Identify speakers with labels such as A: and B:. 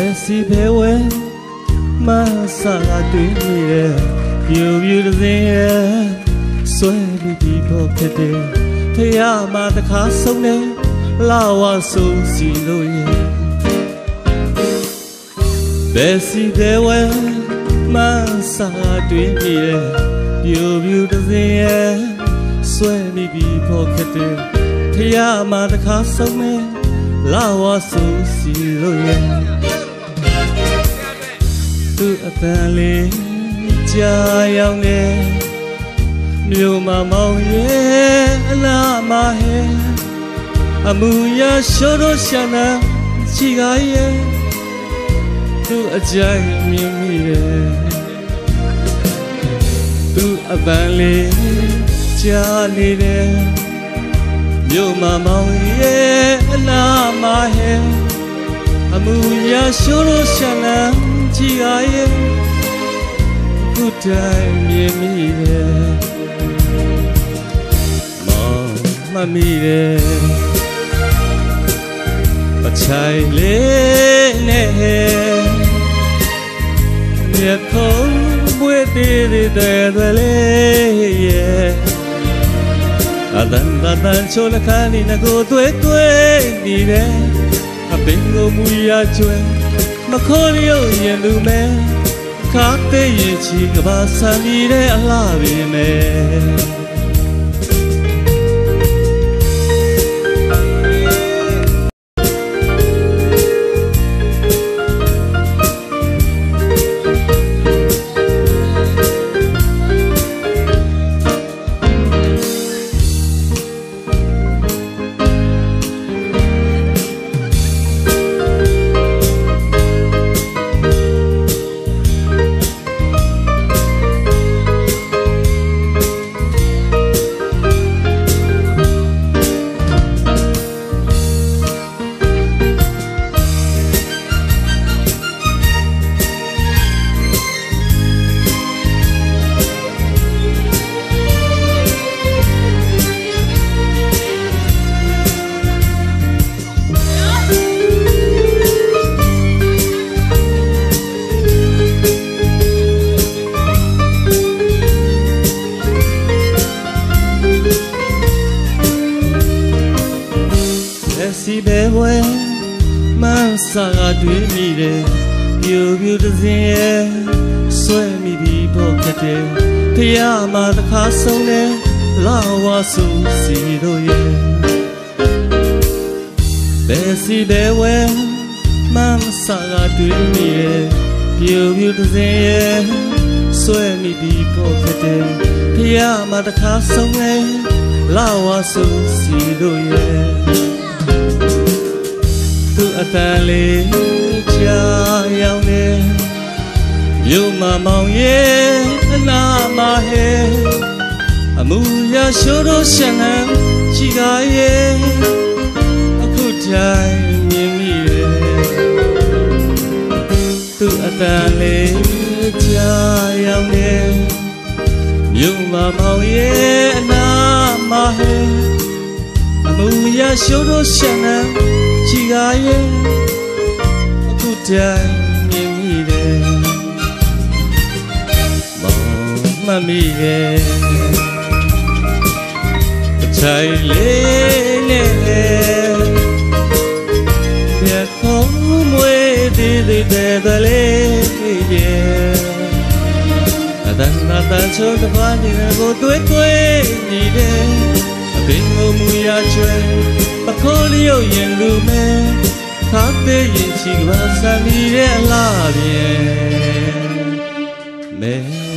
A: ယ်စီဘယ်ဝဲမဆာတွေ့နေရဲ့ပြူပြူတစ်စင်းရဲ့ဆွဲပြီးဒီပေါ်ဖြစ်တယ်ဖះမှာတခါဆုံးတယ်လာဝဆူစီလို့ရဲ့ဘယ်စီဘယ်ဝဲမဆာတွေ့နေရဲ့ပြူပြူတစ်စင်းရဲ့ဆွဲပြီးဒီပေါ်ဖြစ်တယ်ဖះမှာတခါဆုံးတယ် လာဝဆူစီလို့ရဲ့သူအပန်းလေးကြာရောက်နေမြို့မမောင်ရဲ့အလားမဟဲအမှုရရှိုးတို့ရှာနာချီကားရဲ့သူအကြိုက်မြင်မိရဲ့သူအပန်းလေးကြာနေတယ် မြို့မမောင်ရဲ့အလားမဟဲအမှုရရှိုးတို့ရှာနာကြည်အားရဲ့ခုတိုင်းမြင်မိတယ်မောင်မမိတယ်ပချိုင်လေးနဲ့မြတ်ခုံးပွေတည်တဲ့တဲ့လေးရဲ့ အတန်တန်ချိုးလခါနေငကိုတွေ့တွေ့နေတယ်အပင်ကိုမူရကျွဲမခေါ်ရရင်လူမဲခါတဲ့ရင်ချီကဘာဆန်မိတဲ့အလားပင်မဲ စီပဲဝဲမန်းစာကတွေ့မိတယ်ပြူပြူတစင်းရဲ့ဆွဲမိပြီးပေါ်ကတဲ့ဖျားမှာတခါဆုံးတယ်လာဝါဆူစီတို့ရဲ့ဘယ်စီပဲဝဲမန်းစာကတွေ့မိတယ်ပြူပြူတစင်းရဲ့ဆွဲမိပြီးပေါ်ကတဲ့ဖျားမှာတခါဆုံးတယ်လာဝါဆူစီတို့ရဲ့ သူအတန်လေးချာရောက်နေမြို့မမောင်ရဲ့အနာမဟဲအမှုရရှိုးတို့ရှန်ဟန်ချီကားရဲ့အခုတိုင်းမြင်မိရဲ့သူအတန်လေးချာရောက်နေမြို့မမောင်ရဲ့အနာမဟဲအမှုရရှိုးတို့ရှန်ဟန် ချီကားရဲ့အခုတိုင်းမြင်မိတယ်မောင်မမိရဲ့အချိုင်လေးနဲ့မြတ်ခုံးမွေးတည်တည်တဲ့လေးရဲ့အတန်အတန်ချိုးတပါးနေကိုတွေ့တွေ့နေတယ် အပင်ကိုမူရချွဲပခိုးလျုပ်ရင်လူမဲခါသေးရင်ချီကပါစမ်းမိတဲ့အလားပြဲမဲ